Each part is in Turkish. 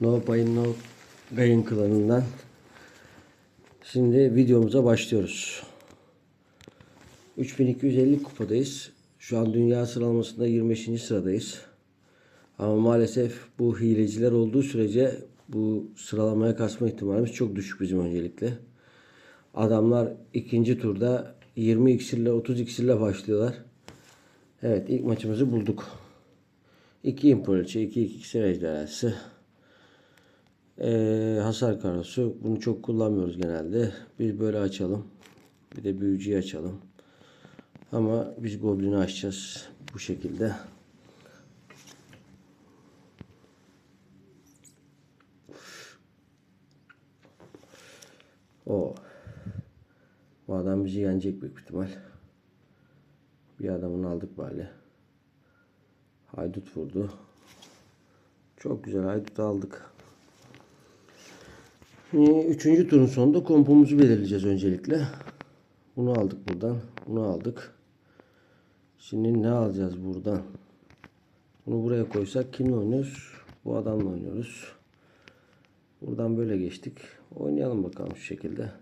No Pain No Gain klanından. Şimdi videomuza başlıyoruz. 3250 kupadayız. Şu an dünya sıralamasında 25. sıradayız. Ama maalesef bu hileciler olduğu sürece bu sıralamaya kasma ihtimalimiz çok düşük bizim öncelikle. Adamlar ikinci turda 20 iksirle 30 iksirle başlıyorlar. Evet ilk maçımızı bulduk. 2 imparaçı, 2 2 iksir. Ee, hasar karosu. Bunu çok kullanmıyoruz genelde. Biz böyle açalım. Bir de büyücüyü açalım. Ama biz goblini açacağız bu şekilde. O. Bu adam bizi yenecek büyük ihtimal. Bir adamını aldık bari. Haydut vurdu. Çok güzel haydut aldık. Şimdi üçüncü turun sonunda kompumuzu belirleyeceğiz öncelikle. Bunu aldık buradan. Bunu aldık. Şimdi ne alacağız buradan? Bunu buraya koysak kimle oynuyoruz? Bu adamla oynuyoruz. Buradan böyle geçtik. Oynayalım bakalım şu şekilde.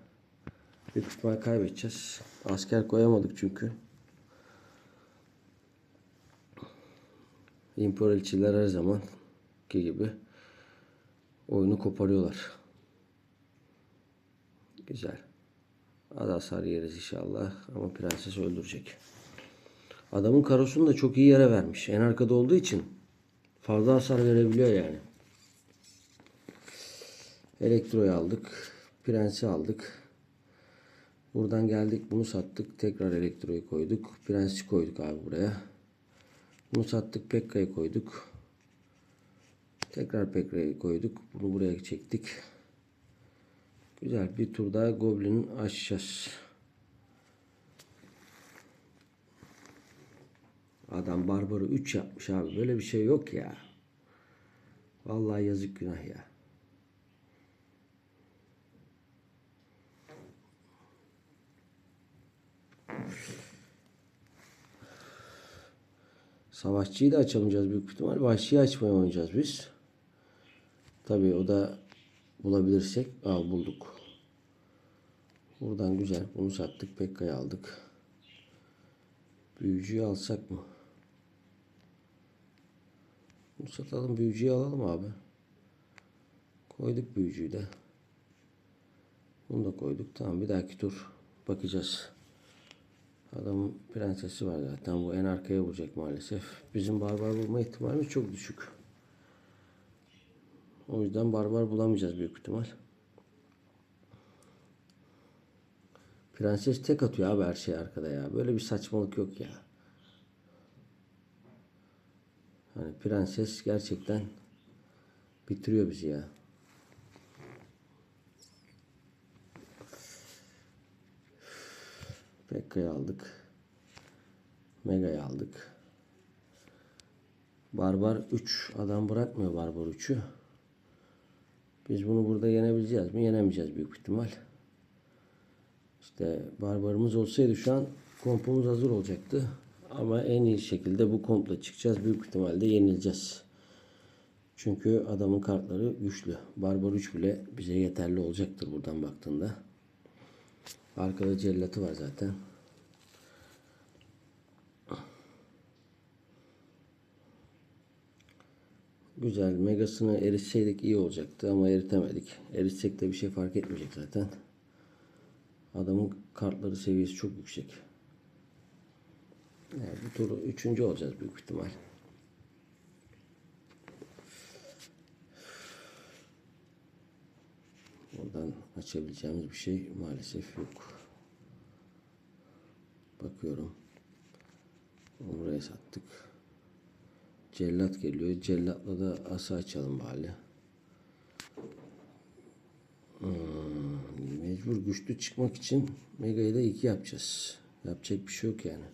Büyük ihtimal kaybedeceğiz. Asker koyamadık çünkü. İmparatorçiler her zaman ki gibi oyunu koparıyorlar. Güzel. Az hasar inşallah ama prenses öldürecek. Adamın karosunu da çok iyi yere vermiş. En arkada olduğu için fazla hasar verebiliyor yani. Elektroyu aldık. Prensi aldık. Buradan geldik bunu sattık. Tekrar elektroyu koyduk. Prensi koyduk abi buraya. Bunu sattık. Pekka'yı koyduk. Tekrar Pekka'yı koyduk. Bunu buraya çektik. Güzel bir tur daha Goblin'i açacağız. Adam Barbar'ı 3 yapmış abi. Böyle bir şey yok ya. Vallahi yazık günah ya. Savaşçıyı da açamayacağız büyük ihtimal. Vahşiyi açmaya oynayacağız biz. Tabii o da bulabilirsek. Aa bulduk. Buradan güzel. Bunu sattık. Pekka'yı aldık. Büyücüyü alsak mı? Bunu satalım. Büyücüyü alalım abi. Koyduk büyücüyü de. Bunu da koyduk. Tamam bir dahaki tur bakacağız. Adamın prensesi var zaten. Bu en arkaya vuracak maalesef. Bizim barbar bulma ihtimalimiz çok düşük. O yüzden barbar bulamayacağız büyük ihtimal. Prenses tek atıyor abi her şey arkada ya. Böyle bir saçmalık yok ya. Hani prenses gerçekten bitiriyor bizi ya. Pekka'yı aldık. Mega'yı aldık. Barbar 3. Adam bırakmıyor Barbar 3'ü. Biz bunu burada yenebileceğiz mi? Yenemeyeceğiz büyük ihtimal. İşte barbarımız olsaydı şu an kompumuz hazır olacaktı. Ama en iyi şekilde bu kompla çıkacağız. Büyük ihtimalle yenileceğiz. Çünkü adamın kartları güçlü. Barbar 3 bile bize yeterli olacaktır buradan baktığında. Arkada cellatı var zaten. Güzel. Megasını eritseydik iyi olacaktı ama eritemedik. Eritsek de bir şey fark etmeyecek zaten. Adamın kartları seviyesi çok yüksek. Yani bu turu üçüncü olacağız büyük ihtimal. Oradan açabileceğimiz bir şey maalesef yok. Bakıyorum. Buraya sattık. Cellat geliyor. Cellatla da asa açalım bari. Hmm, mecbur güçlü çıkmak için Mega'yı da 2 yapacağız. Yapacak bir şey yok yani.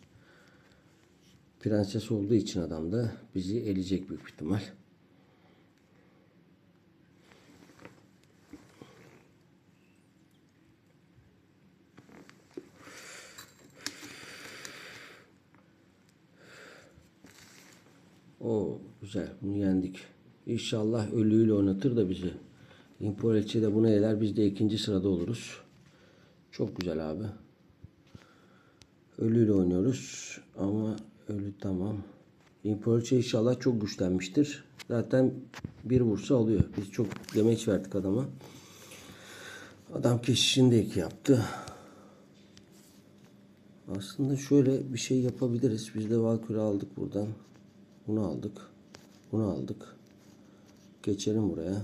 Prenses olduğu için adam da bizi eleyecek büyük ihtimal. O güzel. Bunu yendik. İnşallah ölüyle oynatır da bizi. Impolçe de buna eler. Biz de ikinci sırada oluruz. Çok güzel abi. Ölüyle oynuyoruz. Ama ölü tamam. Impolçe inşallah çok güçlenmiştir. Zaten bir vursa alıyor. Biz çok demeç verdik adama. Adam keşişini iki yaptı. Aslında şöyle bir şey yapabiliriz. Biz de Valkyrie aldık buradan. Bunu aldık. Bunu aldık. Geçelim buraya.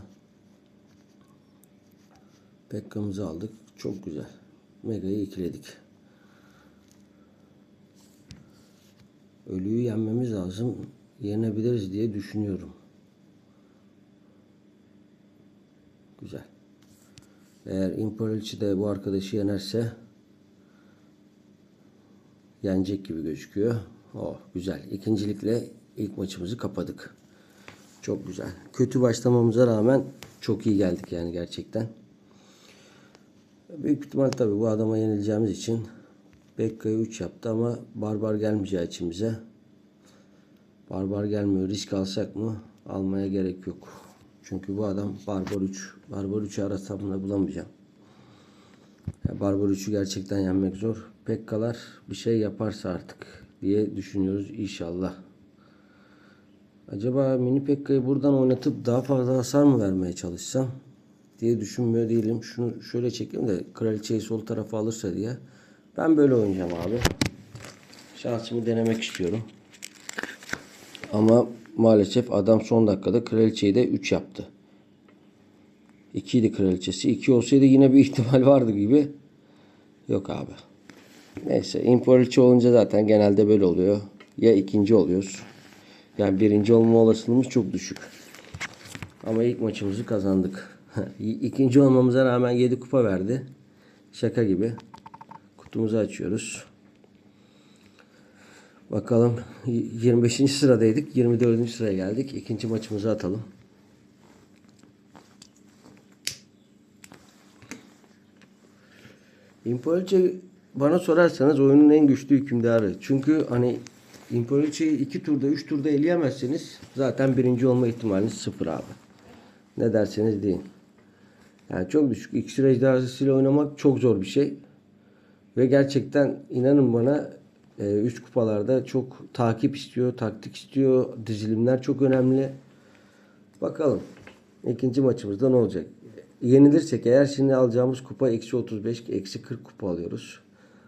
Pekka'mızı aldık. Çok güzel. Mega'yı ikiledik. Ölüyü yenmemiz lazım. Yenebiliriz diye düşünüyorum. Güzel. Eğer Imperialci de bu arkadaşı yenerse yenecek gibi gözüküyor. Oh güzel. İkincilikle ilk maçımızı kapadık. Çok güzel. Kötü başlamamıza rağmen çok iyi geldik yani gerçekten. Büyük ihtimal tabi bu adama yenileceğimiz için Bekka'yı 3 yaptı ama Barbar gelmeyeceği içimize. Barbar gelmiyor. Risk alsak mı? Almaya gerek yok. Çünkü bu adam Barbar 3. Barbar 3'ü arasam da bulamayacağım. Ya Barbar 3'ü gerçekten yenmek zor. Pekkalar bir şey yaparsa artık diye düşünüyoruz inşallah. Acaba mini Pekka'yı buradan oynatıp daha fazla hasar mı vermeye çalışsam diye düşünmüyor değilim. Şunu şöyle çekeyim de kraliçeyi sol tarafa alırsa diye. Ben böyle oynayacağım abi. Şansımı denemek istiyorum. Ama maalesef adam son dakikada kraliçeyi de 3 yaptı. 2 idi kraliçesi. 2 olsaydı yine bir ihtimal vardı gibi. Yok abi. Neyse imparatoriçe olunca zaten genelde böyle oluyor. Ya ikinci oluyoruz. Yani birinci olma olasılığımız çok düşük. Ama ilk maçımızı kazandık. İkinci olmamıza rağmen 7 kupa verdi. Şaka gibi. Kutumuzu açıyoruz. Bakalım 25. sıradaydık. 24. sıraya geldik. İkinci maçımızı atalım. Imparatoriçe bana sorarsanız oyunun en güçlü hükümdarı. Çünkü hani İmparatoriçe'yi iki turda, üç turda eleyemezseniz zaten birinci olma ihtimaliniz sıfır abi. Ne derseniz deyin. Yani çok düşük. İksir ejderhasıyla oynamak çok zor bir şey. Ve gerçekten inanın bana e, üst kupalarda çok takip istiyor, taktik istiyor. Dizilimler çok önemli. Bakalım. ikinci maçımızda ne olacak? Yenilirsek eğer şimdi alacağımız kupa eksi 35, eksi 40 kupa alıyoruz.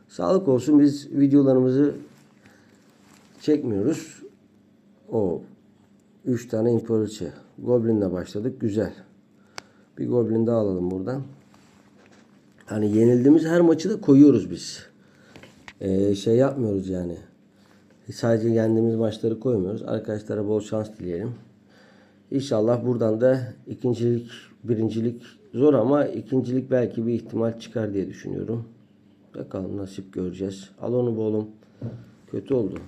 Sağlık olsun biz videolarımızı çekmiyoruz. O 3 tane imparatoriçe. Goblin'le başladık. Güzel. Bir Goblin daha alalım buradan. Hani yenildiğimiz her maçı da koyuyoruz biz. Ee, şey yapmıyoruz yani. Sadece yendiğimiz maçları koymuyoruz. Arkadaşlara bol şans dileyelim. İnşallah buradan da ikincilik, birincilik zor ama ikincilik belki bir ihtimal çıkar diye düşünüyorum. Bakalım nasip göreceğiz. Al onu bu. Kötü oldu.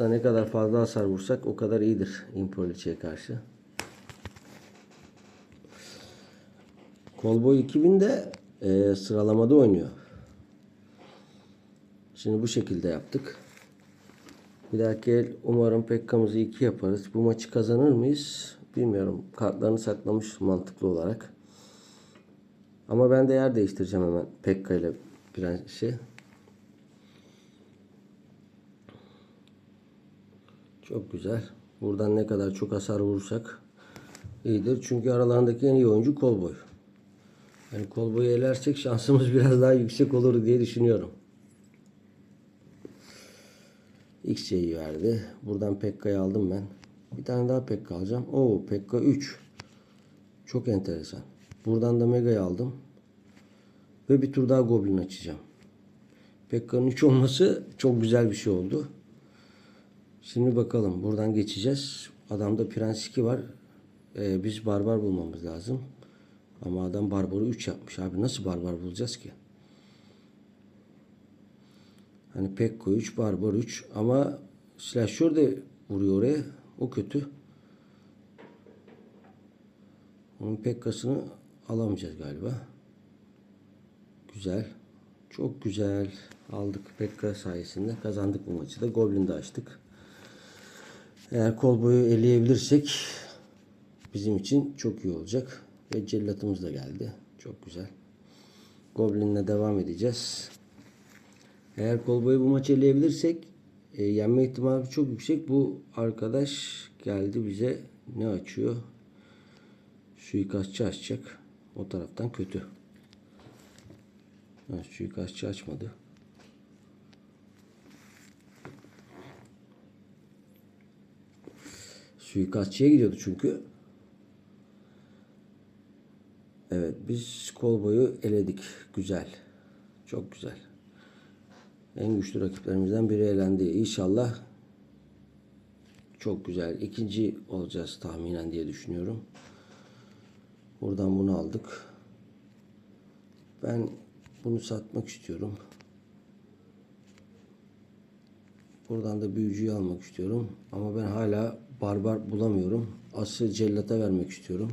Aslında ne kadar fazla hasar vursak o kadar iyidir Impoliçe'ye karşı. Kolboy 2000'de e, sıralamada oynuyor. Şimdi bu şekilde yaptık. Bir dahaki el umarım Pekka'mızı 2 yaparız. Bu maçı kazanır mıyız? Bilmiyorum. Kartlarını saklamış mantıklı olarak. Ama ben de yer değiştireceğim hemen Pekka ile Prensi. Çok güzel. Buradan ne kadar çok hasar vurursak iyidir. Çünkü aralarındaki en iyi oyuncu Kolboy. Yani Kolboy'u elersek şansımız biraz daha yüksek olur diye düşünüyorum. XC'yi verdi. Buradan Pekka'yı aldım ben. Bir tane daha Pekka alacağım. Oo Pekka 3. Çok enteresan. Buradan da Mega'yı aldım. Ve bir tur daha Goblin açacağım. Pekka'nın 3 olması çok güzel bir şey oldu. Şimdi bakalım. Buradan geçeceğiz. Adamda Prens 2 var. Ee, biz barbar bulmamız lazım. Ama adam barbarı 3 yapmış. Abi nasıl barbar bulacağız ki? Hani Pekko 3, Barbar 3 ama Slasher de vuruyor oraya. O kötü. Onun Pekka'sını alamayacağız galiba. Güzel. Çok güzel. Aldık Pekka sayesinde. Kazandık bu maçı da. Goblin'de açtık. Eğer kol boyu eleyebilirsek bizim için çok iyi olacak. Ve cellatımız da geldi. Çok güzel. Goblin'le devam edeceğiz. Eğer kolbayı bu maçı eleyebilirsek e, yenme ihtimali çok yüksek. Bu arkadaş geldi bize ne açıyor? Suikastçı açacak. O taraftan kötü. Ha, suikastçı açmadı. Suikastçıya gidiyordu çünkü. Evet biz kolboyu eledik. Güzel. Çok güzel. En güçlü rakiplerimizden biri elendi. İnşallah çok güzel. İkinci olacağız tahminen diye düşünüyorum. Buradan bunu aldık. Ben bunu satmak istiyorum. Buradan da büyücüyü almak istiyorum. Ama ben hala barbar bulamıyorum. Asıl cellata vermek istiyorum.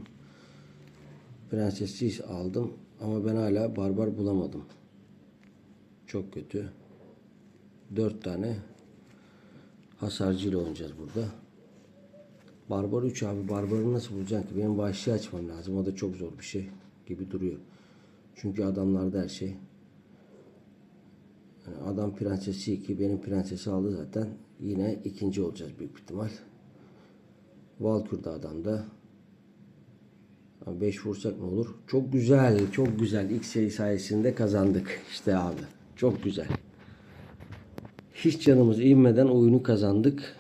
Prensesi aldım. Ama ben hala barbar bulamadım. Çok kötü. Dört tane hasarcıyla oynayacağız burada. Barbar 3 abi. Barbarı nasıl bulacaksın ki? Benim vahşi açmam lazım. O da çok zor bir şey gibi duruyor. Çünkü adamlarda her şey. Yani adam prensesi 2. Benim prensesi aldı zaten. Yine ikinci olacağız büyük ihtimal. Valkür de adamda. 5 vursak ne olur? Çok güzel. Çok güzel. İlk seri sayesinde kazandık. İşte abi. Çok güzel. Hiç canımız inmeden oyunu kazandık.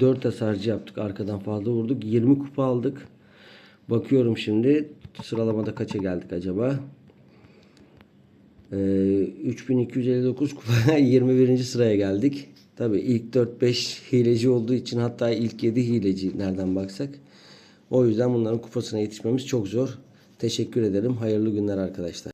4 hasarcı yaptık. Arkadan fazla vurduk. 20 kupa aldık. Bakıyorum şimdi sıralamada kaça geldik acaba? Ee, 3259 kupa 21. sıraya geldik. Tabi ilk 4-5 hileci olduğu için hatta ilk 7 hileci nereden baksak. O yüzden bunların kupasına yetişmemiz çok zor. Teşekkür ederim. Hayırlı günler arkadaşlar.